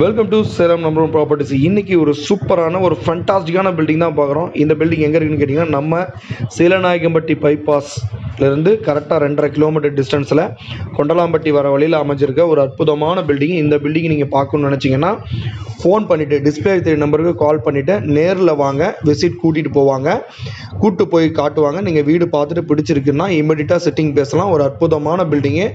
Welcome to Salem number properties இன்னைக்கு ஒரு சூப்பரான ஒரு ஃபண்டாஸ்டிக்கான பில்டிங் தான் பார்க்குறோம். இந்த பில்டிங் எங்கே இருக்குன்னு கேட்டிங்கன்னா நம்ம சீலநாயக்கம்பட்டி இருந்து கரெக்டாக ரெண்டரை கிலோமீட்டர் டிஸ்டன்ஸில் கொண்டலாம்பட்டி வர வழியில் அமைஞ்சிருக்க ஒரு அற்புதமான பில்டிங் இந்த பில்டிங் நீங்கள் பார்க்கணும்னு நினச்சிங்கன்னா ஃபோன் பண்ணிவிட்டு டிஸ்பிளே தெரிய நம்பருக்கு கால் பண்ணிவிட்டு நேரில் வாங்க விசிட் கூட்டிகிட்டு போவாங்க. கூப்பிட்டு போய் காட்டுவாங்க. நீங்கள் வீடு பார்த்துட்டு பிடிச்சிருக்குன்னா இமீடியட்டாக செட்டிங் பேசலாம். ஒரு அற்புதமான பில்டிங்கு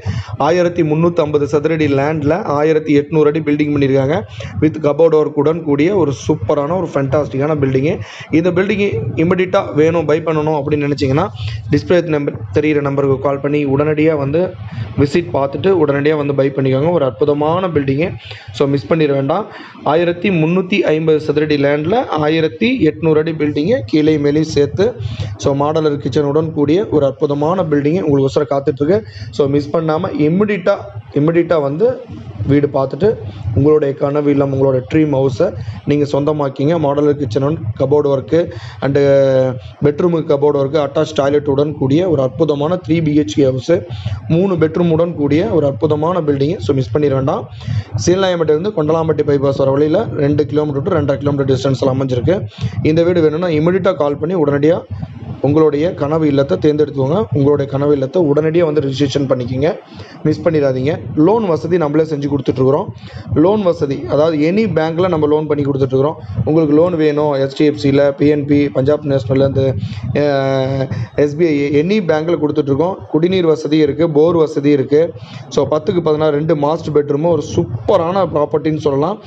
ஆயிரத்தி முந்நூற்றம்பது சதுரடி லேண்டில் ஆயிரத்தி எட்நூறு அடி பில்டிங் பண்ணியிருக்காங்க. வித் கபோர்ட் கூடிய ஒரு சூப்பரான ஒரு ஃபென்டாஸ்டிக்கான பில்டிங்கு இந்த பில்டிங்கு இமீடியட்டாக வேணும் பை பண்ணணும் அப்படின்னு நினச்சிங்கன்னா டிஸ்பிளே நம்பர் தெரிகிற நம்பருக்கு கால் பண்ணி உடனடியாக வந்து விசிட் பார்த்துட்டு உடனடியாக வந்து பை பண்ணிக்கோங்க. ஒரு அற்புதமான பில்டிங்கு ஸோ மிஸ் பண்ணிட வேண்டாம். ஆயிரத்தி முந்நூற்றி ஐம்பது சதுரடி லேண்டில் ஆயிரத்தி எட்நூறு அடி பில்டிங்கு கீழே மேலேயும் சேர்த்து ஸோ மாடலர் கிச்சனுடன் கூடிய ஒரு அற்புதமான பில்டிங்கு உங்களுக்கு ஒசரம் காத்துட்ருக்கு ஸோ மிஸ் பண்ணாமல் இம்மிடியட்டாக இம்மிடியட்டாக வந்து வீடு பார்த்துட்டு உங்களுடைய கனவு இல்லம் உங்களோட ட்ரீம் ஹவுஸை நீங்கள் சொந்தமாக்கிங்க. மாடலர் கிச்சனுடன் கபோர்டு ஒர்க்கு அண்டு பெட்ரூமுக்கு கபோர்டு ஒர்க்கு அட்டாச் டாய்லெட்டுடன் கூடிய ஒரு அற்புதமான த்ரீ பிஹெச்கே ஹவுஸு மூணு பெட்ரூமுடன் கூடிய ஒரு அற்புதமான பில்டிங்கு ஸோ மிஸ் பண்ணிட வேண்டாம். சீலாயம்பட்டிலேருந்து கொண்டலாம்பட்டி பைபாஸ் வர வழியில் ரெண்டு கிலோமீட்டர் டு ரெண்டரை கிலோமீட்டர் டிஸ்டன்ஸில் அமைஞ்சிருக்கு. இந்த வீடு வேணும்னா இமிடியட்டாக கால் பண்ணி உடனடியாக உங்களுடைய கனவு இல்லத்தை தேர்ந்தெடுத்துக்கோங்க. உங்களுடைய கனவு இல்லத்தை உடனடியாக வந்து ரிஜிஸ்ட்ரேஷன் பண்ணிக்கிங்க. மிஸ் பண்ணிடாதீங்க. லோன் வசதி நம்மளே செஞ்சு கொடுத்துட்ருக்குறோம். லோன் வசதி அதாவது எனி பேங்க்கில் நம்ம லோன் பண்ணி கொடுத்துட்ருக்குறோம். உங்களுக்கு லோன் வேணும் ஹெச்டிஎஃப்சியில் பிஎன்பி பஞ்சாப் நேஷ்னலில் இந்த எஸ்பிஐ எனி பேங்க்கில் கொடுத்துட்ருக்கோம். குடிநீர் வசதி இருக்குது போர் வசதி இருக்குது ஸோ பத்துக்கு பதினாறு ரெண்டு மாஸ்டர் பெட்ரூமும் ஒரு சூப்பரான ப்ராப்பர்ட்டின்னு சொல்லலாம்.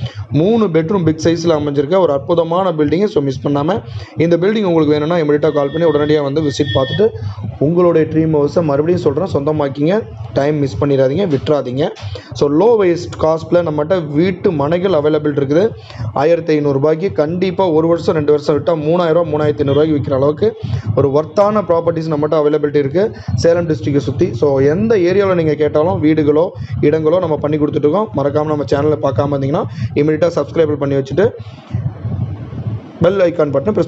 மூணு பெட்ரூம் பிக் சைஸில் அமைஞ்சிருக்க. ஒரு அற்புதமான பில்டிங்கு ஸோ மிஸ் பண்ணாமல் இந்த பில்டிங் உங்களுக்கு வேணும்னா இமீடியட்டாக கால் பண்ணி உடனே உடனடியாக வந்து விசிட் பார்த்துட்டு உங்களுடைய ட்ரீம் ஹவுஸை மறுபடியும் சொல்கிறேன் சொந்தமாக்கிங்க. டைம் மிஸ் பண்ணிடாதீங்க. விட்டுறாதீங்க. ஸோ லோ வேஸ்ட் காஸ்ட்டில் நம்மகிட்ட வீட்டு மனைகள் அவைலபிள் இருக்குது. ஆயிரத்தி ஐநூறுரூபாய்க்கு கண்டிப்பாக ஒரு வருஷம் ரெண்டு வருஷம் விட்டால் மூணாயிரரூவா மூணாயிரத்தி ஐநூறுரூவாய்க்கு விற்கிற அளவுக்கு ஒரு ஒர்த்தான ப்ராப்பர்ட்டிஸ் நம்மகிட்ட அவைலபிலிட்டி இருக்குது சேலம் டிஸ்ட்ரிக்டை சுற்றி ஸோ எந்த ஏரியாவில் நீங்கள் கேட்டாலும் வீடுகளோ இடங்களோ நம்ம பண்ணி கொடுத்துட்ருக்கோம் மறக்காமல் நம்ம சேனலை பார்க்காம இருந்தீங்கன்னா இமீடியட்டாக சப்ஸ்கிரைபிள் பண்ணி வச்சுட்டு பெல் ஐக்கான் பட்டன் ப்ரெஸ்